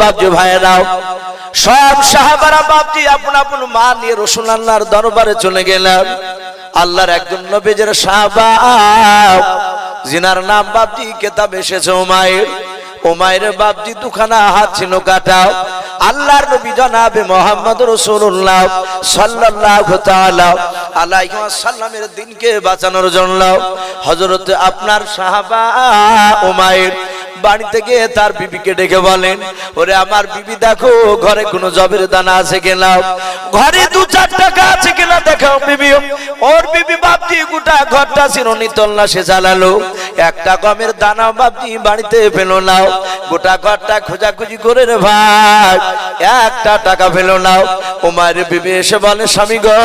বাপজি ভাইয়েরাও। সব সাহাবারা বাপজি আপন আপন মা নিয়ে রসুল আল্লাহর দরবারে চলে গেলেন। আল্লাহর একজন নবীজের সাহাবা। জিনার নাম বাপজি, কেতাব এসেছে ওমায়ের ওমায়ের বাপজি দুখানা হাত ছিল কাটাও আল্লাহর নবী জনাবে মোহাম্মদ রসুল্লাহ সাল্লাল্লাহু তাআলা আলাইহি ওয়াসাল্লামের দিনকে বাঁচানোর জন্য। হযরত আপনার সাহাবা উমাইর বাড়িতে গিয়ে তার বিবিকে ডেকে বলেন, ওরে আমার বিবি দেখো, ঘরে কোনো জবের দানা আছে কিনা? ঘরে দু চার টাকা আছে কিনা দেখো বিবি। ওর বিবি বাপজি গোটা ঘরটা চিরনি তল্লাশে চালালো। একটা গমের দানা বাপজি বাড়িতে পেল না। গোটা ঘরটা খোঁজাখুঁজি করে রে ভাই, একটা টাকা পেল না। ওমার বিবি এসে বলে, স্বামী গো,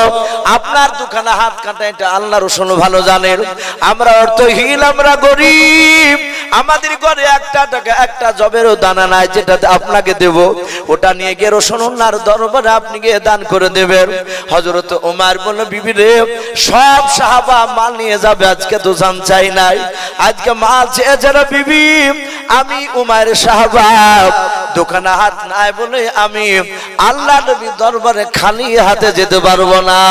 আপনার দোকানে হাত কাটা, এটা আল্লাহ রসুল ভালো জানেন। আমরা অর্থহীন, আমরা গরিব। আমাদের ঘরে একটা টাকা একটা জবেরও দানা নাই যেটা আপনাকে দেব। ওটা নিয়ে গিয়ে রসুনার দরবারে আপনি গিয়ে দান করে দেবেন। হজরত ওমার বলল, বিবি রে, সব সাহাবা মাল নিয়ে যাবে, আজকে তো জান চাই নাই। আজকে মাল চেয়ে যারা বিবি, আমি উমার সাহাবা। দোকানে হাত নাই বলে আমি আল্লাহ নবী দরবারে খালি হাতে যেতে পারব না।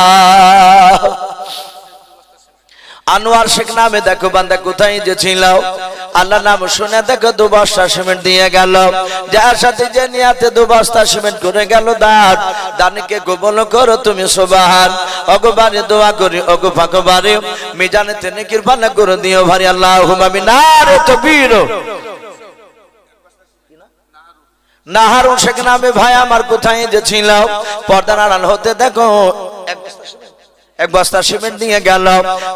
আনোয়ার শেখ নামে দেখো বান্দা কোথায় যে ছিল। আল্লাহ নাম শুনে দেখো দু বস্তা সিমেন্ট দিয়ে গেল। যার সাথে যে নিয়াতে দু বস্তা সিমেন্ট করে গেল দাঁত। দানিকে গোবল করো তুমি সোবাহান। অগবারে দোয়া করি অগো ফাঁকো বারে মিজানে তেনে কৃপানা করে দিও ভারি আল্লাহ হুমামি না তো বীর নাহারুন শেখ নামে ভাই আমার কোথায় যে ছিল। পর্দার আড়াল হতে দেখো, এক এক বস্তা সিমেন্ট নিয়ে গেল।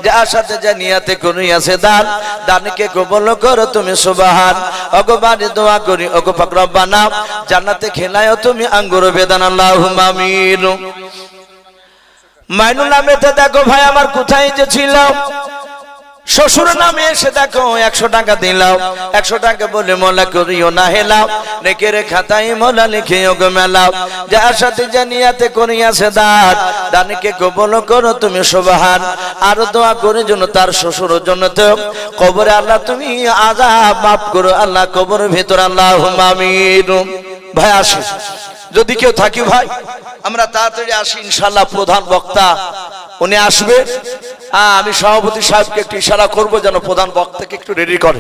যে সাথে যে নিয়াতে আছে দান, দানকে কবল করো তুমি সুবাহান। অগবানি দোয়া করি অগপাক রব্বানা, জান্নাতে খেলায় তুমি আঙ্গুর বেদান আল্লাহ আমিন। মাইনুল নামেতে দেখো ভাই, আমার কোথায় যে ছিল? শ্বশুর নামে এসে দেখো, একশো টাকা দিলাও একশো টাকা বলে মোলা করিও না হেলাও নেকের খাতায় মোলা লিখে গো মেলাও যার সাথে জানিয়াতে করিয়াছে দান দানিকে কবল করো তুমি সুবাহান। আরও দোয়া করে জন্য তার শ্বশুর জন্য তো কবরে আল্লাহ তুমি আজাব মাফ করো, আল্লাহ কবর ভেতর আল্লাহ আমিন। ভাই, আসি। যদি কেউ থাকি ভাই, আমরা তাড়াতাড়ি আসি ইনশাল্লাহ প্রধান বক্তা। উনি আসবে। আমি সভাপতি সাহেবকে একটু ইশারা করব যেন প্রধান বক্তাকে একটু রেডি করে।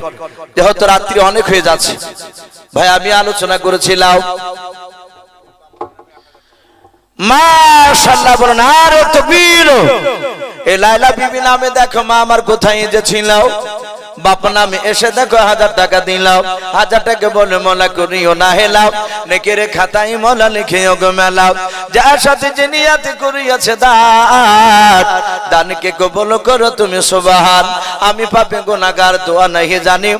যেহেতু রাত্রি অনেক হয়ে যাচ্ছে। ভাই, আমি আলোচনা করেছিলাম। আর তো এই লাইলা বিবি নামে দেখো মা আমার কোথায় যে ছিল বাপ নামে এসে দেখো হাজার টাকা দিলাম, হাজার টাকা বলে মলা করিও না হেলাও নেকেরে খাতাই মলা লিখে গো মেলাও যার সাথে যে নিয়াতে করিয়াছে দান, দানকে কবল করো তুমি সুবহান। আমি পাপে গুনাহগার দোয়া নাই জানি।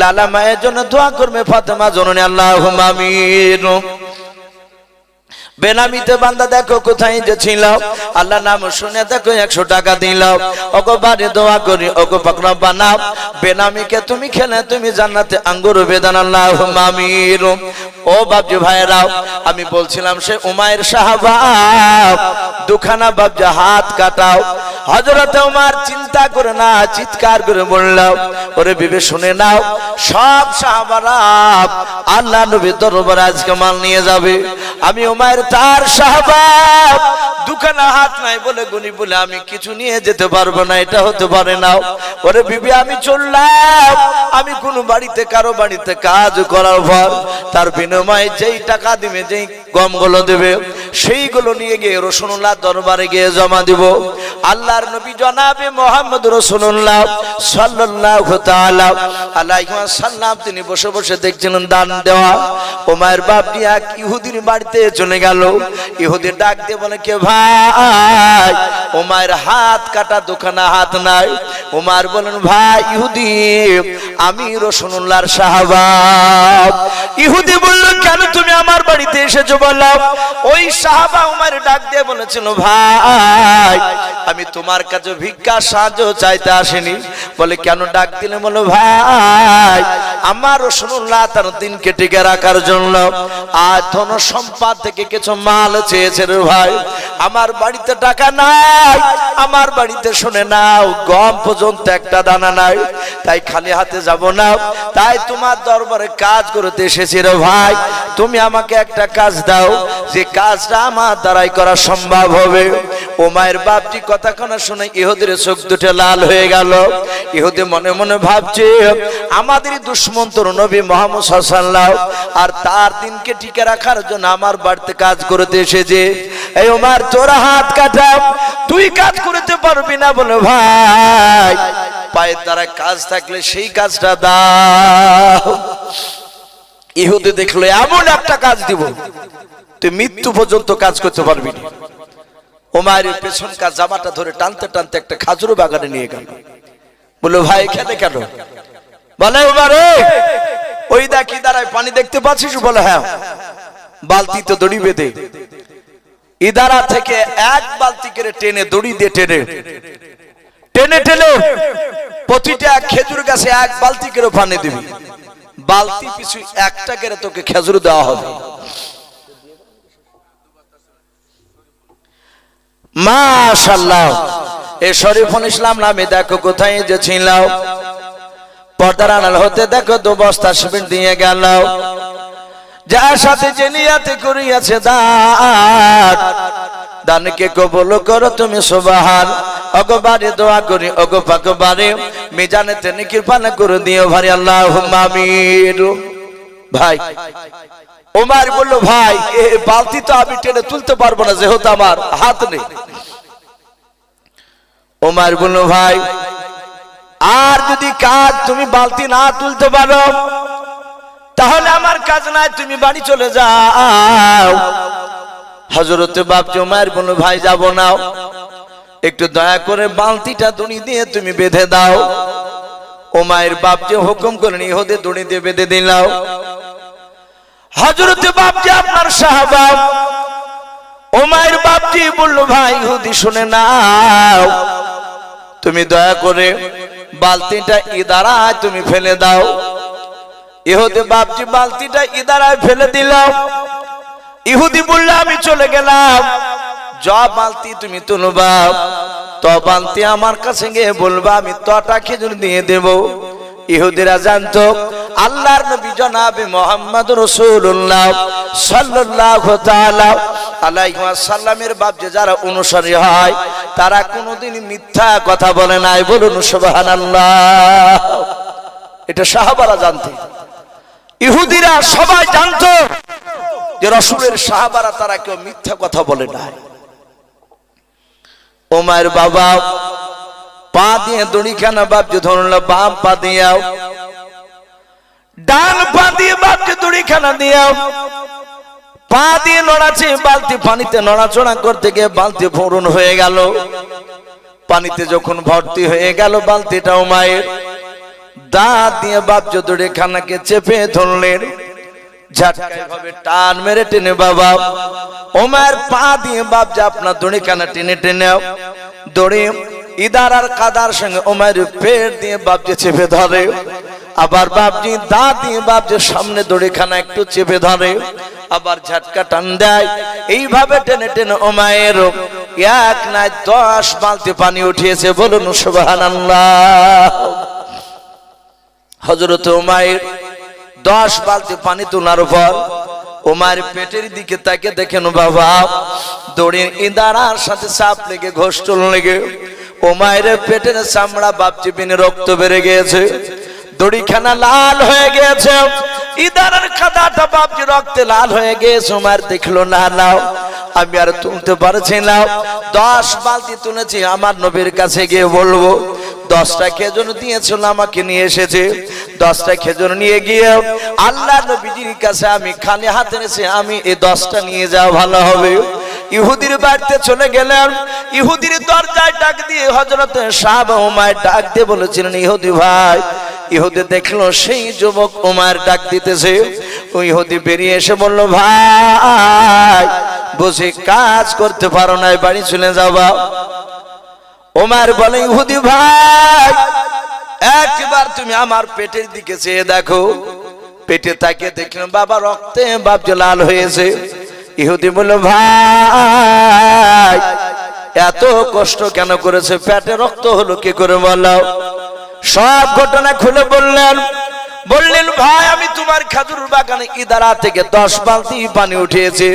লালা মায়ের জন্য দোয়া করবে ফাতেমা জননী আল্লাহুম্মা আমিন। বেনামিতে বান্দা দেখো কোথায় যে ছিল। আল্লাহ নাম শুনে দেখো একশো টাকা দিলাম ওগো বাড়ি দোয়া করি, ওগো পাকড়া বানাও। বেনামিকে তুমি খেলে, তুমি জান্নাতে আঙ্গুর বেদান আল্লাহ মামির ও বাবজি ভাইরাও আমি বলছিলাম সে উমায়ের সাহাবা। দুখানা বাবজা হাত কাটাও। হজরত উমার চিন্তা করে না, চিৎকার করে বললাম ওরে বিবে, শুনে নাও, সব সাহাবারা আল্লাহ নবী দরবার আজকে মাল নিয়ে যাবে। আমি উমায়ের তার সাহাবা, দুখানা হাত নাই বলে গুনি বলে আমি কিছু নিয়ে যেতে পারব না, এটা হতে পারে না। ওরে বিবি, আমি চললাম, আমি কোন বাড়িতে, কারও বাড়িতে কাজ করার পর তার বিনিময়ে যেই টাকা দিবে, যেই গমগুলো দেবে সেইগুলো নিয়ে গিয়ে রসুল্লাহ দরবারে গিয়ে জমা দিব। আল্লাহর নবী জনাবে মোহাম্মদ রসুল্লাহ সাল্লাহ আল্লাহ সাল্লাম তিনি বসে বসে দেখছিলেন দান দেওয়া। ওমায়ের বাপটি এক ইহুদির বাড়িতে চলে গেল। ইহুদির ডাক দিয়ে বলে, কে ভাই? ওমায়ের হাত কাটা দোকানে হাত নাই। ওমার বলেন ভাই ইহুদি, আমি রসুল্লাহর সাহাবা ইহুদি বলল, কেন তুমি আমার বাড়িতে এসেছ বললাম ওই সাহাবা উমার ডাক দিয়ে বলেছিল, ভাই, আমি তোমার কাছে ভিক্ষা সাহায্য চাইতে আসিনি। বলে, কেন ডাক দিলে? বলো ভাই, আমার রসুল্লাহ তার দিনকে টিকে রাখার জন্য আর ধন সম্পাদ থেকে কিছু মাল চেয়েছে রে ভাই। আমার বাড়িতে টাকা নাই আমার বাড়িতে শুনে নাও, গম পর্যন্ত একটা দানা নাই, তাই খালি হাতে যাব না। তাই তোমার দরবারে কাজ করতে এসে এসেছি রে ভাই। তুমি আমাকে একটা কাজ দাও, যে কাজটা আমার দ্বারাই করা সম্ভব হবে। ও মায়ের বাপটি কথা কোনা শুনে ইহুদের চোখ দুটো লাল হয়ে গেল। ইহুদি মনে মনে ভাবছে, আমাদেরই দুশ্মন তোর নবী মোহাম্মদ সাল্লাহ আর তার দিনকে টিকে রাখার জন্য আমার বাড়িতে কাজ করতে এসেছে। এই ওমার, তোরা হাত কাটা, তুই কাজ করতে পারবি না বলে ভাই। পায়ের দ্বারা কাজ থাকলে সেই কাজটা দাও। ইহুদি দেখল, এমন একটা কাজ দিব, তুই মৃত্যু পর্যন্ত কাজ করতে পারবি না। ওমায়ের পেছন কাজ জামাটা ধরে টানতে টানতে একটা খাজুর বাগানে নিয়ে গেল। বলল, ভাই, এখানে কেন? বলে ওমারে ওই দেখি দাঁড়ায়, পানি দেখতে পাচ্ছিস? বলে হ্যাঁ। বালতি তো দড়ি বেঁধে। ইদারা থেকে এক বালতি করে টেনে দড়ি দিয়ে টেনে। টেনে টেনে, প্রতিটা খেজুর গাছে এক বালতি করে পানি দিবি। বালতি পিছু একটা করে তোকে খেজুর দেওয়া হবে। মাশাল্লাহ এ শরীফুল ইসলাম নামে দেখো কোথায় যে ছিল পর্দার আনাল হতে দেখো দু বস্তা সিমেন্ট দিয়ে গেল। যার সাথে যে নিয়াতে করিয়াছে দান দানকে কবল করো তুমি সুবাহান। অগবারে দোয়া করি অগো পাকবারে মিজানে তেনে কৃপানা করে দিও ভাই আল্লাহ আমির ভাই ওমার বলল, ভাই বালতি তো আমি টেনে তুলতে পারব না, যেহেতু আমার হাত নেই। ওমার বলল, ভাই, আর যদি কাজ তুমি বালতি না তুলতে পারো, তাহলে আমার কাজ নাই, তুমি বাড়ি চলে যাও। হজরতে বাপ জমায়ের বলল, ভাই, যাব না। একটু দয়া করে বালতিটা দড়ি দিয়ে তুমি বেঁধে দাও। ও মায়ের বাপ যে হুকুম করেন ইহদে দড়ি দিয়ে বেঁধে দিলাও হজরতে বাপ যে আপনার সাহাবা। ও মায়ের বাপটি বলল, ভাই, ইহুদি শুনে নাও। তুমি দয়া করে বালতিটা ইদারায় তুমি ফেলে দাও। ইহুদি বাপজি বালতিটা ইদারায় ফেলে দিলাম ইহুদি বললে, আমি চলে গেলাম। যা বালতি তুমি তুলবা, তো বালতি আমার কাছে গিয়ে বলবা, আমি তটা খেজুর দিয়ে দেব। ইহুদিরা জানতো, আল্লাহর নবী জনাবে মোহাম্মদ রসুল্লাহ আলাইহি ওয়াসাল্লামের বাপ যে যারা অনুসারী হয়, তারা কোনোদিন মিথ্যা কথা বলে নাই। বলুন, সুবহানাল্লাহ। এটা সাহাবারা জানতেন ইহুদিরা সবাই জানতো যে রসুলের সাহাবারা তারা কেউ মিথ্যা কথা বলে না ওমায়ের বাবা পা দিয়ে দড়িখানা বাপকে ধরল, বাম পা দিয়াও। ডান পা দিয়ে বাপকে দড়িখানা দিয়াও। পা দিয়ে নড়াচ্ছে বালতি পানিতে নড়াচড়া করতে গিয়ে বালতি ভরুন হয়ে গেল। পানিতে যখন ভর্তি হয়ে গেল বালতিটাও মায়ের। দাঁত দিয়ে বাপ যদুরে খানাকে চেপে ধরলেন টান মেরে টেনে বাবা ওমার পা দিয়ে বাপ আপনার দড়ি খানা টেনে টেনে, দড়ি ইদার আর কাদার সঙ্গে ওমার পেট দিয়ে বাপ যে চেপে ধরে। আবার বাপজি দাঁত দিয়ে বাপ যে সামনে দড়িখানা একটু চেপে ধরে। আবার ঝাটকা টান দেয়। এইভাবে টেনে টেনে ওমায়ের এক নাই দশ বালতি পানি উঠিয়েছে। বলুন, সুবহানাল্লাহ। হজরত উমায়ের দশ বালতি পানি তোলার পর উমায়ের পেটের দিকে তাকে দেখেন, বাবা। দড়ির ইদারার সাথে চাপ লেগে ঘোষ্টল লেগে। উমায়ের পেটের চামড়া বাপচি বিনে রক্ত বেড়ে গিয়েছে। দড়িখানা লাল হয়ে গিয়েছে। ইদারার খাদাটা বাপজি রক্তে লাল হয়ে গিয়েছে। উমায়ের দেখল, না নাও আমি আর তুলতে পারছি না। দশ বালতি তুলেছি, আমার নবীর কাছে গিয়ে বলব, দশটা খেজুর দিয়েছিল, আমাকে নিয়ে এসেছে। দশটা খেজুর নিয়ে গিয়ে আল্লাহ নবীজির কাছে আমি খালি হাতে এসে আমি এই দশটা নিয়ে যাওয়া ভালো হবে। ইহুদির বাড়িতে চলে গেলেন। ইহুদির দরজায় ডাক দিয়ে হজরত সাহাব উমায় ডাক দিয়ে বলেছিলেন, ইহুদি ভাই, ইহুদি দেখল সেই যুবক উমার ডাক দিতেছে। ইহুদি বেরিয়ে এসে বলল, ভাই, বুঝি কাজ করতে পারো না বাড়ি চলে যাবা ওমার বলে, ইহুদি ভাই, একবার তুমি আমার পেটের দিকে চেয়ে দেখো। পেটে তাকে দেখলাম বাবা রক্তে বাপ লাল হয়েছে। ইহুদি বলল, ভাই, এত কষ্ট কেন করেছে? পেটে রক্ত হলো কি করে বলো? সব ঘটনা খুলে বললেন বললেন, ভাই, আমি তোমার খাজুর বাগানে ইদারা থেকে দশ বালতি পানি উঠিয়েছে।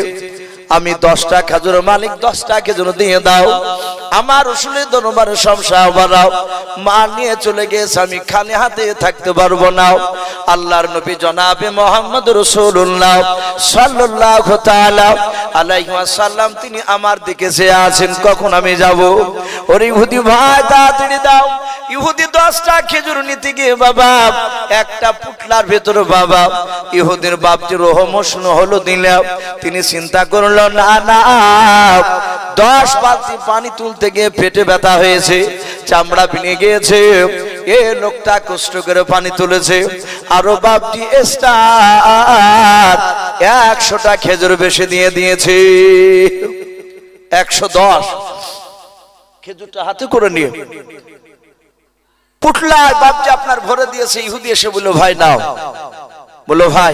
আমি দশটা খাজুর মালিক, দশটা খেজুর দিয়ে দাও। আমার রসুলের দরবারে সংসার বাড়াও। মা নিয়ে চলে গেছে, আমি খালি হাতে থাকতে পারব না। আল্লাহর নবী জনাবে মোহাম্মদ রসুল্লাহ সাল্লাহ আলাইহি সাল্লাম তিনি আমার দিকে সে আছেন, কখন আমি যাব? ওরে ইহুদি ভাই, তাড়াতাড়ি দাও। ইহুদি দশটা খেজুর নিতে গিয়ে বাবা, একটা পুটলার ভেতরে বাবা, ইহুদির বাপটি রহমস্ন হলো দিলাম। তিনি চিন্তা করল না না, দশ বালতি পানি তুলতে গিয়ে পেটে ব্যথা হয়েছে, চামড়া ভেঙে গিয়েছে, এ লোকটা কষ্ট করে পানি তুলেছে, আরও বাপটি একশোটা খেজুর বেশি দিয়ে দিয়েছে, একশো দশ। খেজুরটা হাতে করে নিয়ে। পুটলায় বাপজি আপনার ভরে দিয়েছে, ইহুদি এসে বলল, ভাই, নাও। বলল, ভাই,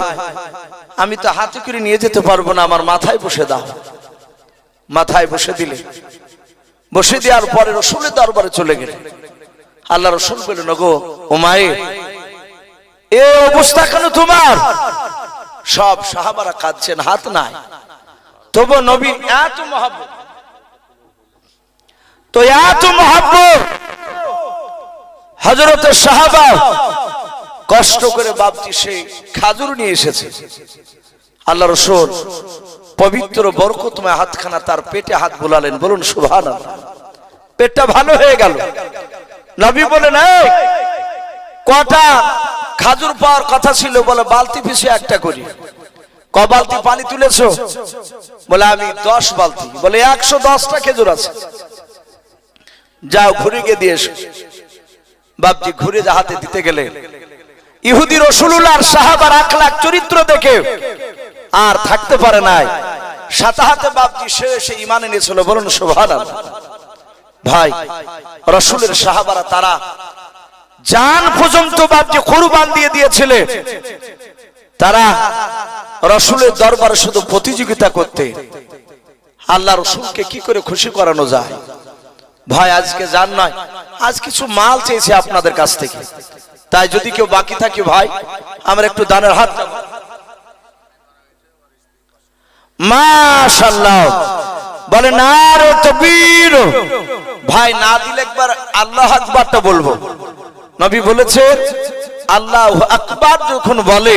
আমি তো হাতে করে নিয়ে যেতে পারব না, আমার মাথায় বসে দাও। মাথায় বসে দিলে। বসে দেওয়ার পরে রসুলের দরবারে চলে গেলে। আল্লাহ রসুল বললেন গো ও মায়ে এ অবস্থা কেন তোমার? সব সাহাবারা কাঁদছেন, হাত নাই। তবু নবী এত মহাব্বত। তো এত মহাব্বত। হজরতের সাহাবা কষ্ট করে বাপটি সেই খাজুর নিয়ে এসেছে। আল্লাহ রসুল পবিত্র বরকতময় হাতখানা তার পেটে হাত বোলালেন বলুন সুভান পেটটা ভালো হয়ে গেল। নবী "এই, কটা খাজুর পাওয়ার কথা ছিল বলে বালতি পিছিয়ে একটা করি। ক বালতি পানি তুলেছ? বলে আমি দশ বালতি। বলে একশো দশটা খেজুর আছে। যাও ঘুরে গিয়ে দিয়ে এসো। বাপজি ঘুরে যা হাতে দিতে গেলে ইহুদি রসুল্লাহর সাহাবার আখলাখ, চরিত্র দেখে আর থাকতে পারে নাই। সাথে হাতে বাপজি সে সে ইমানে নিয়েছিল বলুন শোভান ভাই, রসুলের সাহাবারা তারা জান পর্যন্ত বাপজি কুরবান দিয়ে দিয়েছিলে। তারা রসুলের দরবারে শুধু প্রতিযোগিতা করতে। আল্লাহ রসুলকে কি করে খুশি করানো যায়? ভাই, আজকে জান নয়, আজ কিছু মাল চেয়েছে আপনাদের কাছ থেকে। তাই যদি কেউ বাকি থাকে ভাই, আমরা একটু দানের হাত বলে, না ভাই, না দিলে একবার আল্লাহ আকবারটা বলব। নবী বলেছে, আল্লাহ আকবার যখন বলে,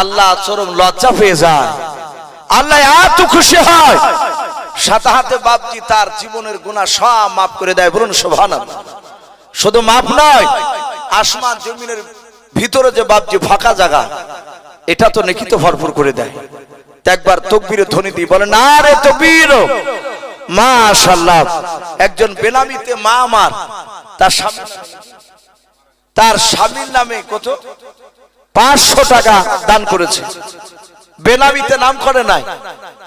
আল্লাহ চরম লজ্জা পেয়ে যায়। আল্লাহ এত খুশি হয়। সাথে হাতে বাপজি তার জীবনের গুণা সব মাফ করে দেয়। বলুন শোভান শুধু মাফ নয় আসমান জমিনের ভিতরে যে বাপ যে ফাঁকা জায়গা, এটা তো নেকি তো ভরপুর করে দেয়। একবার তকবিরে ধ্বনি দিয়ে বলে না রে তকবীর মাশাল্লাহ একজন বেনামিতে মা আমার, তার স্বামী, তার স্বামীর নামে কত? পাঁচশো টাকা দান করেছে। বেনামিতে নাম করে নাই।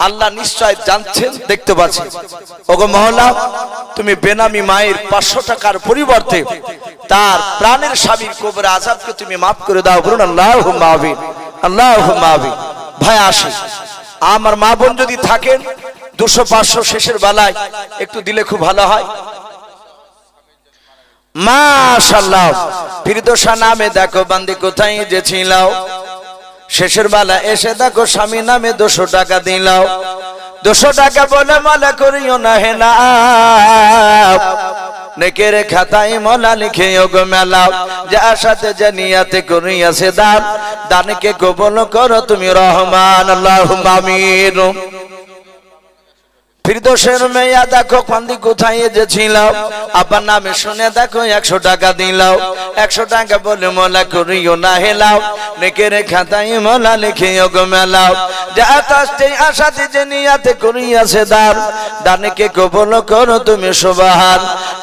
আল্লাহ নিশ্চয় জানছেন, দেখতে পাচ্ছেন ওগো মহলা তুমি বেনামি মায়ের পাঁচশো টাকার পরিবর্তে তার প্রাণের স্বামীর কবর আজাবকে তুমি মাফ করে দাও, বলুন আল্লাহ মাহবিন আল্লাহ মাহবিন ভাই আসে আমার মা বোন যদি থাকেন, দুশো পাঁচশো শেষের বেলায় একটু দিলে খুব ভালো হয়। মাশাল্লাহ ফিরদোসা নামে দেখো, বান্দি কোথায় যে ছিলাও শেষের বেলা এসে দেখো স্বামী নামে দুশো টাকা দিলাও দুশো টাকা বলে মালা করিও না হে না। নেকের খাতায় মলা লিখে ওগো মেলাও যার সাথে জানিয়াতে নিয়াতে করিয়াছে দান। দানকে কবল করো তুমি রহমান আল্লাহ আমিন। ফিরদোসের মেয়া, দেখো কান্দি কোথায় ছিল আবার নামে শুনে দেখো একশো টাকা দিলাও একশো টাকা বলে মোলা করিও না হেলাও। নেকের খাতায় মোলা লিখে গো মেলাও। যা তাস্তে আশাতে যে নিয়াতে করিয়াছে দান। দানকে কবল করো তুমি সুবাহান।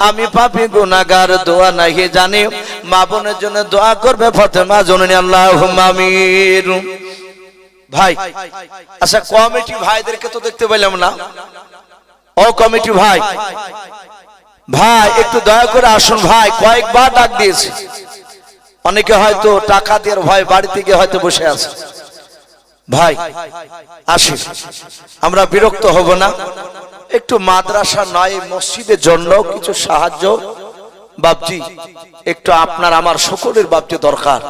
আমি পাপি গুনাগার দোয়া নাহি জানি। মা বোনের জন্য দোয়া করবে ফতেমা জননী আল্লাহ আমির ভাই আচ্ছা কমিটি ভাইদেরকে তো দেখতে পেলাম না। ও কমিটি ভাই ভাই, একটু দয়া করে আসুন ভাই, কয়েকবার ডাক দিয়েছে। অনেকে হয়তো টাকা দিয়ে ভয় বাড়িতে গিয়ে হয়তো বসে আছে। ভাই, আসি। আমরা বিরক্ত হব না। একটু মাদ্রাসা নয়, মসজিদের জন্য কিছু সাহায্য। বাপজি, একটু আপনার, আমার সকলের বাপজি দরকার।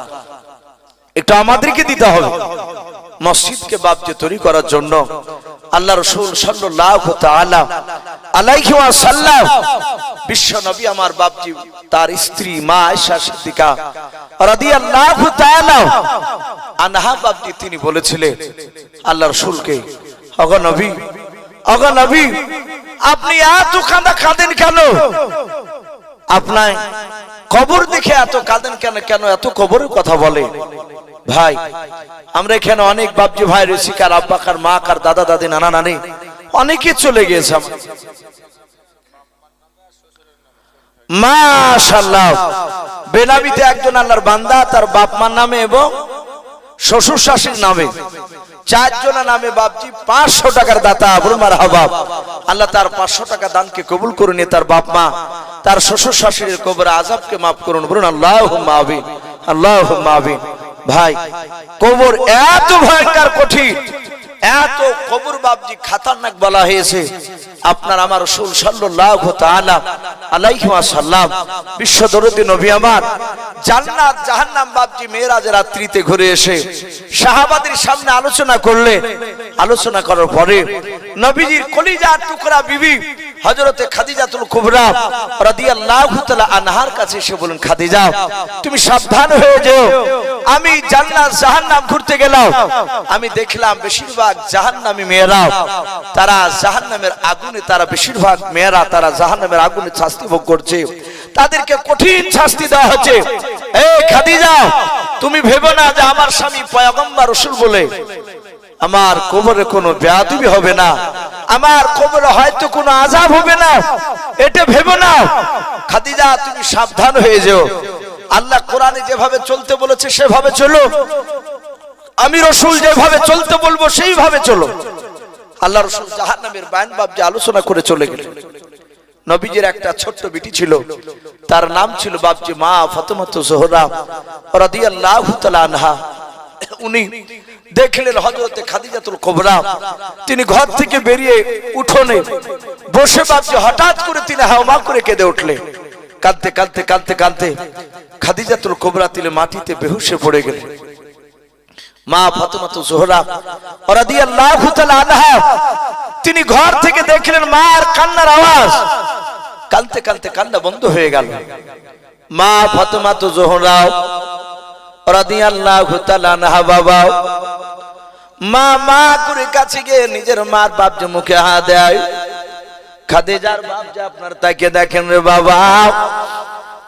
একটু আমাদেরকে দিতে হবে। মসজিদকে বাপজি তৈরি করার জন্য আল্লাহ রসুল সাল্লাল্লাহু তাআলা আলাইহি ওয়াসাল্লাম বিশ্ব নবী আমার বাপজি, তার স্ত্রী মা আয়েশা সিদ্দিকা রাদিয়াল্লাহু তাআলা আনহা বাপজি, তিনি বলেছিলেন, আল্লাহ রসুলকে, অগ নবী অগ নবী, আপনি এত কাঁদা কাঁদেন কেন? আপনার কবর দেখে এত কাঁদেন কেন? কেন এত কবরের কথা বলে? ভাই, আমরা এখানে অনেক বাপজি ভাই ঋষিকার আব্বাকার মা, কার দাদা, দাদি, নানা, নানি, অনেকে চলে গিয়েছে বেনাবিতে একজন আল্লাহর বান্দা, তার নামে এবং শ্বশুর শাশুর নামে। নামে বাপজি পাঁচশো টাকার দাতা হাবাব আল্লাহ তার পাঁচশো টাকা দানকে কবুল করে নিয়ে তার বাপ মা। তার শ্বশুর শাশুড়ির কবর আজাবকে মাফ করুন, বলুন আল্লাহ মাহবিন আল্লাহ ভাই কবর এত ভয়ঙ্কর কঠিন, এত কবর বাপজি খাতারনাক বলা হয়েছে। আপনার আমার রসুল সাল্লাল্লাহু তাআলা আলাইহি ওয়াসাল্লাম, বিশ্ব দরদি নবী আমার, জান্নাত জাহান্নাম বাপজি মেরাজের রাত্রিতে ঘুরে এসে সাহাবাদের সামনে আলোচনা করলে, আলোচনা করার পরে নবীজির কলিজার টুকরা বিবি হযরতে খাদিজাতুল কুবরা রাদিয়াল্লাহু তাআলা আনহার কাছে এসে বলেন খাদিজা, তুমি সাবধান হয়ে যেও। আমি জান্নাত জাহান্নাম ঘুরতে গেলাম। আমি দেখলাম বেশিরভাগ জাহান্নামী মেয়েরা তারা জাহান্নামের আগুনে, তারা বেশিরভাগ মেয়েরা তারা জাহান্নামের আগুনে শাস্তি ভোগ করছে। তাদেরকে কঠিন শাস্তি দেওয়া হচ্ছে। এই খাদিজা, তুমি ভেবো না যে আমার স্বামী পয়গম্বর রসুল বলে আমার কোমরে কোনো ব্যাধি হবে না। আমার কোমরে হয়তো কোনো আজাব হবে না। এটা ভেবো না। খাদিজা, তুমি সাবধান হয়ে যেও। আল্লাহ কোরআনে যেভাবে চলতে বলেছে, সেভাবে চলো। আমি রসুল যেভাবে চলতে বলব, সেইভাবে চলো। আল্লাহ রসুল জাহান্নামের বায়ন বাপ যে আলোচনা করে চলে গেলেন। নবীজির একটা ছোট্ট বিটি ছিল। তার নাম ছিল বাপজি মা ফাতেমাতু জোহরা রাদিয়াল্লাহু তাআলা আনহা। উনি দেখলেন হযরতে খাদিজাতুল কুবরা। তিনি ঘর থেকে বেরিয়ে উঠোনে বসে বাপজি হঠাৎ করে তিনি হাওমা করে কেঁদে উঠলেন কাঁদতে কাঁদতে কাঁদতে কাঁদতে খাদিজাতুল কুবরা তিনি মাটিতে বেহুশে পড়ে গেলেন মা ফাতেমাতু জোহরা তিনি ঘর থেকে দেখলেন মার কান্নার আওয়াজ। কানতে কানতে কান্না বন্ধ হয়ে গেল। মা ফাতেমাতু জোহরা বাবা। মা মা করে কাছে গিয়ে নিজের মার বাপ যে মুখে হাত দেয়। খাদিজার যে আপনার তাকে দেখেন রে বাবা।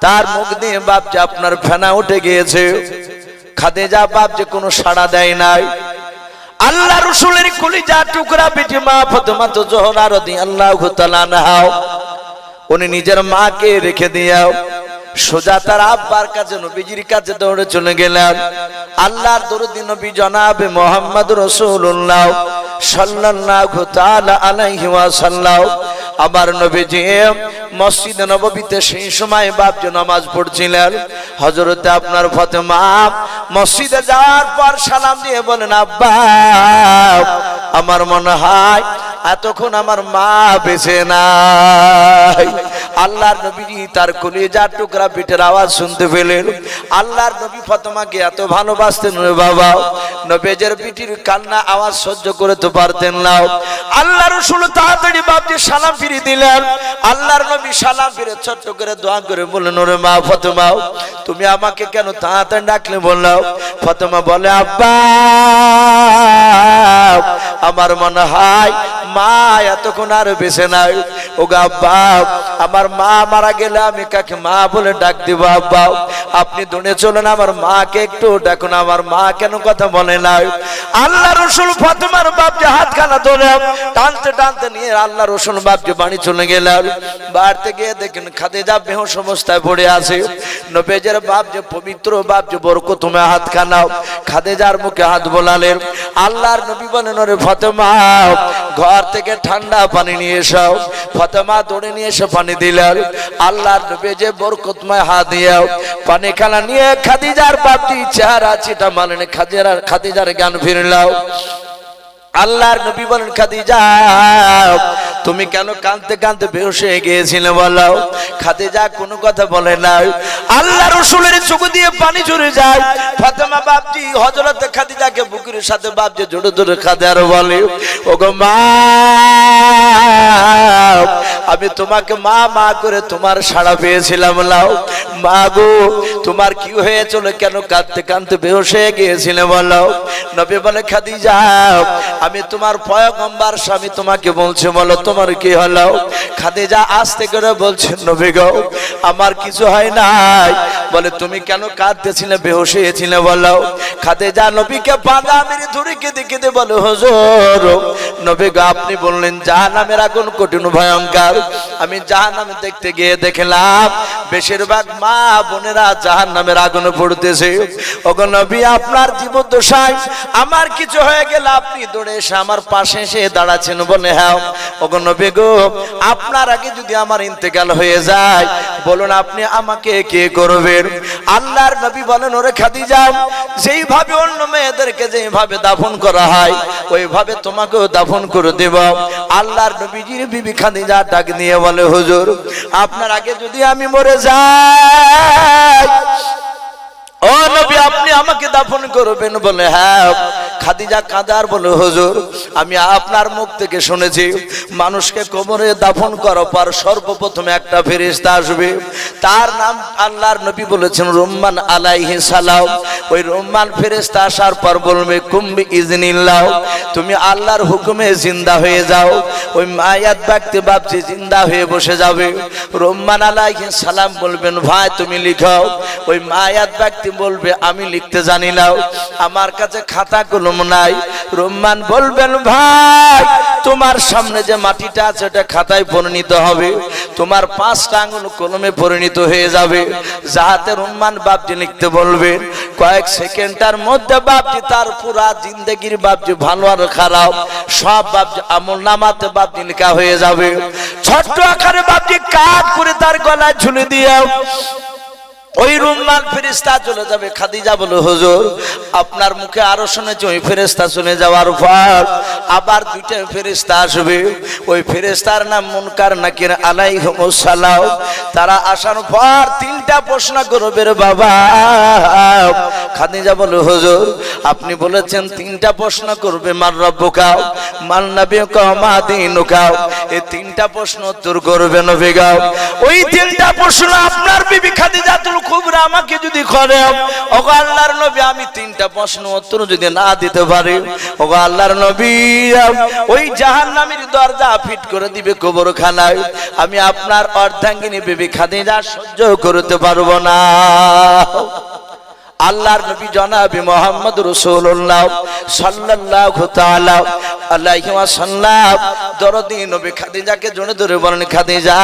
তার মুখ দিয়ে যে আপনার ফেনা উঠে গিয়েছে। খাদিজা বাপ যে কোনো সাড়া দেয় নাই। আল্লাহ রসুলের কলিজা টুকরা বেটি মা ফাতেমা তো জোহরা তাআলা আনহা। উনি নিজের মাকে রেখে দিয়াও সোজা তার আব্বার কাছে, নবীজির কাছে দৌড়ে চলে গেলেন আল্লাহর দরুদি নবী জনাবে মোহাম্মদ রসুল্লাহ সাল্লাল্লাহু তাআলা আলাইহি ওয়াসাল্লাম। আমার নবীজি মসজিদ নববীতে সেই সময় বাপ যে নামাজ পড়ছিলেন। হযরতে আপনার ফাতেমা মসজিদে যাওয়ার পর সালাম দিয়ে বলেন, আব্বা, আমার মনে হয় এতক্ষণ আমার মা বেঁচে নাই। আল্লাহর নবীজি তার কলিজার টুকরা পিঠের আওয়াজ শুনতে পেলেন। আল্লাহর নবী ফাতেমাকে এত ভালোবাসতেন রে বাবা। নবেজের পিঠির কান্না আওয়াজ সহ্য করে তো পারতেন না। আল্লাহ রসুল তাড়াতাড়ি বাপজি সালাম ফিরে দিলেন। আল্লাহর নবী সালাম ফিরে ছোট্ট করে দোয়া করে বললেন, ওরে মা ফাতেমা, তুমি আমাকে কেন তাড়াতাড়ি ডাকলে বললাও ফাতেমা বলে, আব্বা, আমার মনে হয় মা এতক্ষণ আর বেঁচে নাই। ও গা আব্বা, আমার মা মারা গেলে আমি কাকে মা বলে ডাক দিব, আব্বা? আপনি দৌড়ে চলেন, আমার মাকে একটু ডাকুন। আমার মা কেন কথা বলে নাই আল্লাহ রসুল ফাতেমার বাপ যে হাত খানা ধরে টানতে টানতে নিয়ে আল্লাহ রসুল বাপ যে বাড়ি চলে গেলেন। বাড়িতে গিয়ে দেখেন খাদে যা বেহস অবস্থায় পড়ে আছে। নবেজের বাপ যে পবিত্র, বাপ যে বরক তুমি হাত খানাও খাদে যার মুখে হাত বোলালেন। আল্লাহর নবী বলেন, ওরে ফাতেমা, ঘর থেকে ঠান্ডা পানি নিয়ে এসো। ফাতেমা দৌড়ে নিয়ে এসে পানি দিলেন, আল্লাহর বরকতময় পানি নিয়ে খাদিজার চেহারা চিটা খাদিজার খাদিজার জ্ঞান ফিরলাও। আল্লাহর নবী বলেন, খাদিজা, তুমি কেন কাঁদতে কাঁদতে হয়ে গিয়েছিলে বলো? খাদিজা কোনো কথা বলে নাই। আল্লাহ রসুলের চোখ দিয়ে পানি ঝরে যায়। ফাতেমা বাপজি হজরত খাদিজাকে বুকের সাথে বাপজি জোরে জোরে খাদে আর বলে, ওগো মা আমি তোমাকে মা মা করে তোমার সাড়া পেয়েছিলাম, লাও। মা গো, তোমার কি হয়েছিল কেন কাঁদতে কাঁদতে হয়ে গিয়েছিলে, বলো। নবী বলে খাদি খাদিজা, আমি তোমার পয়গম্বার স্বামী তোমাকে বলছে, বলো, তোমার কি হলো? খাদিজা আসতে করে বলছে, নবী গো, আমার কিছু হয় নাই। বলে, তুমি কেন কাঁদতেছিলে, বেহোশ হয়েছিলে, বলো। খাদিজা নবীকে বাঁধা, মেরে ধরে কেঁদে কেঁদে বলে, হুজুর, নবী গো, আপনি বললেন যা জাহান্নামের আগুন কঠিন, ভয়ঙ্কর। আমি জাহান্নামে দেখতে গিয়ে দেখলাম, বেশিরভাগ মা বোনেরা জাহান্নামের আগুনে পড়তেছে। ওগো নবী, আপনার দশায় আমার কিছু হয়ে গেলে, আপনি দৌড়ে এসে আমার পাশে এসে দাঁড়াচ্ছেন বলে হ্যাঁ ওগো নবী গো, আপনার আগে যদি আমার ইন্তেকাল হয়ে যায়, বলুন আপনি আমাকে কে করবেন? আল্লাহর নবী বলেন, ওরে খাদিজা, যেইভাবে অন্য মেয়েদেরকে যেইভাবে দাফন করা হয়, ওইভাবে তোমাকেও দাফন করে দেব। আল্লাহর নবীজির বিবি খাদিজা ডাক নিয়ে বলে হুজুর আপনার আগে যদি আমি মরে যাই ও নবী, আপনি আমাকে দাফন করবেন বলে হ্যাঁ। খাদিজা কাদার বলে, হুজুর, আমি আপনার মুখ থেকে শুনেছি, মানুষকে কোমরে দাফন করার পর সর্বপ্রথমে একটা ফেরেশতা আসবে। তার নাম আল্লাহর নবী বলেছেন, রুম্মান আলাইহি সালাম। ওই রুম্মান ফেরেশতা আসার পর বলবে ইজনিল্লাহ, তুমি আল্লাহর হুকুমে জিন্দা হয়ে যাও। ওই মায়াত ব্যক্তি ভাবছি জিন্দা হয়ে বসে যাবে। রুম্মান আলাইহি সালাম বলবেন, ভাই, তুমি লিখাও ওই মায়াত ব্যক্তি বলবে, আমি লিখতে জানি না। আমার কাছে খাতা কলম নাই। রহমান বলবেন, ভাই, তোমার সামনে যে মাটিটা আছে, ওটা খাতায় পরিণত হবে। তোমার পাঁচটা আঙুল কলমে পরিণত হয়ে যাবে। যাহাতে রহমান বাপজি লিখতে বলবেন কয়েক সেকেন্ডের মধ্যে বাপজি তার পুরা জিন্দগির বাপজি ভালো আর খারাপ, সব বাপজি আমল নামাতে বাপজি লেখা হয়ে যাবে। ছোট্ট আকারে বাপজি কাজ করে তার গলায় ঝুলে দিয়ে ওই রুম্মান ফেরিস্তা চলে যাবে। খাদিজা বলে, হুজুর, আপনার মুখে আরও শুনেছি, ওই ফেরেস্তা শুনে যাওয়ার পর আবার দুইটা ফেরিস্তা আসবে। ওই ফেরেস্তার নাম মুনকার নাকির আলাইহিমুসালাম তারা আসার পর তিনটা প্রশ্ন করবে বাবা। খাদিজা বলে, হুজুর, আপনি বলেছেন তিনটা প্রশ্ন করবে, মার রব্বুকাও মান নবিকা মা দিনুকাও এই তিনটা প্রশ্ন উত্তর করবে নবিগাও ওই তিনটা প্রশ্ন আপনার বিবি খাদিজাতুল কুবরা আমাকে যদি করে, ওগো আল্লাহর নবী, আমি তিনটা প্রশ্ন উত্তর যদি না দিতে পারি, ওগো আল্লাহর নবী, ওই জাহান্নামের দরজা ফিট করে দিবে কবরখানায়। আমি আপনার অর্ধাঙ্গিনী বিবি খাদিজা সহ্য করতে পারব না। আল্লাহর নবী জনাবি মোহাম্মদ রসুল্লাহ সাল্লাল্লাহু তাআলা আলাইহি ওয়াসাল্লাম। দরদি নবী খাদিজাকে জনে ধরে বলেন, খাদিজা,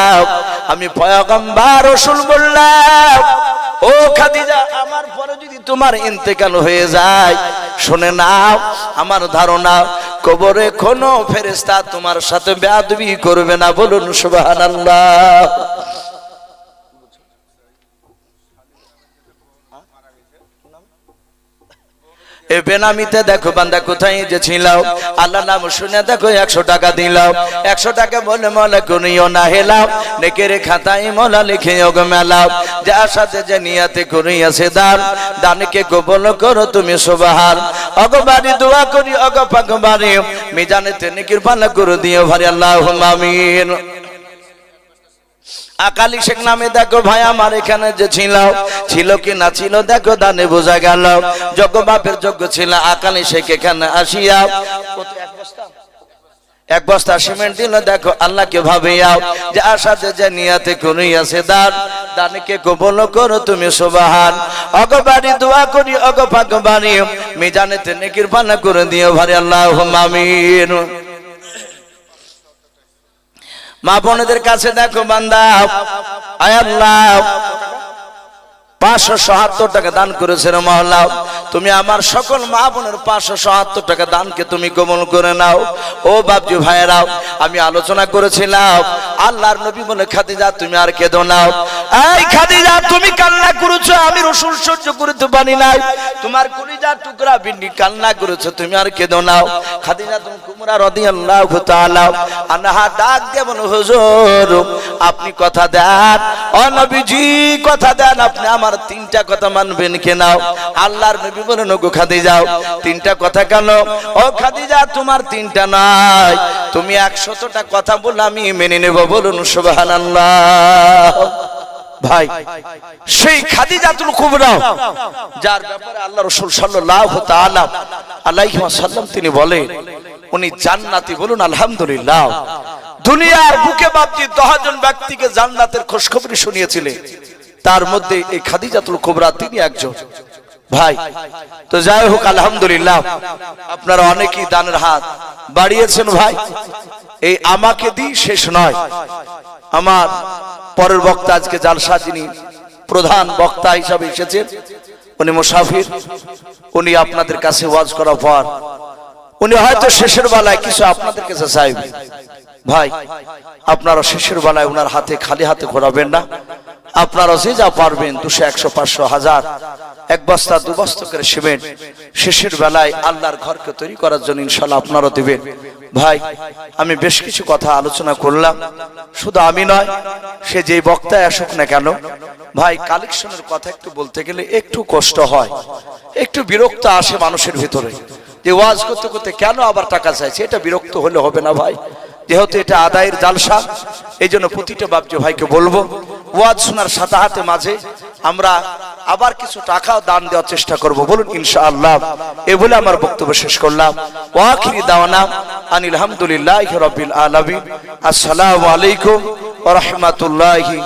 আমি পয়গম্বর রাসূল বললাম ও খাদিজা, আমার পরে যদি তোমার ইন্তেকাল হয়ে যায়, শুনে নাও, আমার ধারণা, কবরে কোনো ফেরেশতা তোমার সাথে বেয়াদবি করবে না। বলুন, সুবহানাল্লাহ। এ বেনামিতে দেখো বান্দা কোথায় যে ছিল আল্লাহ নাম শুনে দেখো একশো টাকা দিলাম। একশো টাকা বলে মলা করিও না হেলাম। নেকের খাতায় মলা লিখে ওগ মেলাম। যার সাথে যে নিয়াতে করিয়াছে দান। দানকে কবল করো তুমি সোবাহার অগবাড়ি দোয়া করি, অগ পাকবাড়ি মিজানেতে নেকির পালা করে দিও ভারি আল্লাহ আমিন। আকালি শেখ নামে দেখো ভাই, আমার এখানে যে ছিল ছিল কি না ছিল দেখো, দানে বোঝা গেল যজ্ঞ বাপের যোগ্য ছিল, আকালি শেখ এখানে আসিয়া, এক বস্তা? সিমেন্ট দিল, দেখো আল্লাহকে যাও যে আশাতে যে নিয়াতে করিয়াছে দান, দানকে কবল করো তুমি সোবাহান অগবাড়ি দোয়া করি, অগ পাক বাড়ি মিজানেতে নেকির পানা করে দিও ভারি আল্লাহ আমিন মা বোনেদের কাছে দেখো বান্দা। আয় আল্লাহ। পাঁচশো সহাত্তর টাকা দান করেছেন মহল্লা তুমি আমার সকল মা বোনের পাঁচশো সহাত্তর টাকা দানকে তুমি কমল করে নাও। ও বাবজি ভাইয়েরাও আমি আলোচনা করেছিলাম, আল্লাহর নবী বলে, খাদিজা, তুমি আর কেঁদো নাও এই খাদিজা, তুমি কান্না করেছ, আমি রসুল সহ্য করতে পারি নাই। তোমার কলিজার টুকরা বিন্ডি কান্না করেছ, তুমি আর কেঁদো নাও খাদিজা তুমি কুমরা রদি আল্লাহ আনাহা ডাক দেবন হুজুর, আপনি কথা দেন। ও নবীজি, কথা দেন, আপনি আমার তিনটা কথা মানবেন কেনাও আল্লাহর নবী বলেন, ওগো খাদিজাও তিনটা কথা কেন? ও খাদিজা, তোমার তিনটা নাই। তুমি একশতটা কথা বলে আমি মেনে নেব, বলুন সুবহানাল্লাহ। ভাই, সেই খাদিজাতুল কুবরা, যার ব্যাপারে আল্লাহ রাসূল সাল্লাল্লাহু তাআলা আলাইহি ওয়াসাল্লাম তিনি বলেন, উনি জান্নাতি বলুন, আলহামদুলিল্লাহ। দুনিয়ার বুকে বাপজি দশজন ব্যক্তিকে জান্নাতের খোঁজখবরি শুনিয়েছিলেন। তার মধ্যে এই খাদিজাতুল কুবরা তিনি একজন। ভাই, তো যাই হোক, আলহামদুলিল্লাহ। আপনারা অনেকেই দানের হাত বাড়িয়েছেন ভাই। এই আমাকে দিই শেষ নয়। আমার পরের বক্তা আজকে জালসা যিনি প্রধান বক্তা হিসাবে এসেছেন, উনি মুসাফির। উনি আপনাদের কাছে ওয়াজ করার পর, উনি হয়তো শেষের বেলায় কিছু আপনাদের কাছে চাইবে। ভাই, আপনারা শেষের বেলায় ওনার হাতে খালি হাতে ঘোরাবেন না। আপনারা যে যা পারবেন, দুশো, একশো, পাঁচশো, হাজার, এক বস্তা, দু বস্তা করে সিমেন্ট, শেষের বেলায় আল্লাহর ঘরকে তৈরি করার জন্য ইনশাল্লাহ আপনারা দিবেন। ভাই, আমি বেশ কিছু কথা আলোচনা করলাম। শুধু আমি নয়, সে যে বক্তায় আসুক না কেন, ভাই কালেকশনের কথা একটু বলতে গেলে একটু কষ্ট হয়। একটু বিরক্ত আসে মানুষের ভিতরে। যে ওয়াজ করতে করতে কেন আবার টাকা চাইছে? এটা বিরক্ত হলে হবে না ভাই। যেহেতু এটা আদায়ের জালসা এই জন্য প্রতিটা বাবজি ভাইকে বলব ওয়াজ শোনার সাথে হাতে মাঝে আমরা আবার কিছু টাকা দান দেওয়ার চেষ্টা করব। বলুন, ইনশাআল্লাহ। এ বলে আমার বক্তব্য শেষ করলাম। ওয়াখিরি দাওয়ানা আনিল হামদুলিল্লাহ রবিল আলামিন। আসসালামু আলাইকুম রাহমাতুল্লাহি